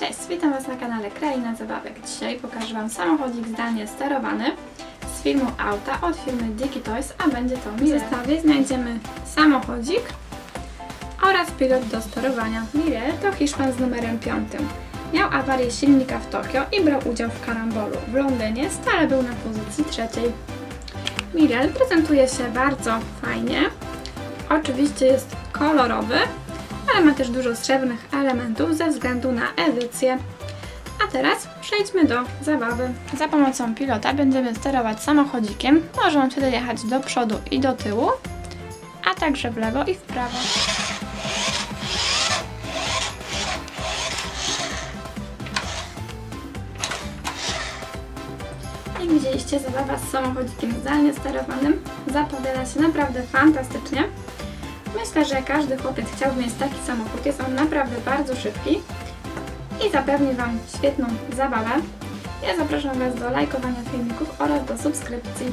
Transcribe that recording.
Cześć, witam Was na kanale Kraina Zabawek. Dzisiaj pokażę Wam samochodzik zdalnie sterowany z filmu auta od firmy Diki Toys, a będzie to. W zestawie znajdziemy samochodzik oraz pilot do sterowania. Mire to Hiszpan z numerem 5. Miał awarię silnika w Tokio i brał udział w karambolu. W Londynie stale był na pozycji trzeciej. Mirel prezentuje się bardzo fajnie. Oczywiście jest kolorowy, ale ma też dużo srebrnych elementów ze względu na edycję. A teraz przejdźmy do zabawy. Za pomocą pilota będziemy sterować samochodzikiem. Może on wtedy jechać do przodu i do tyłu, a także w lewo i w prawo. Jak widzieliście, zabawa z samochodzikiem zdalnie sterowanym zapowiada się naprawdę fantastycznie. Myślę, że każdy chłopiec chciałby mieć taki samochód. Jest on naprawdę bardzo szybki i zapewni Wam świetną zabawę. Ja zapraszam Was do lajkowania filmików oraz do subskrypcji.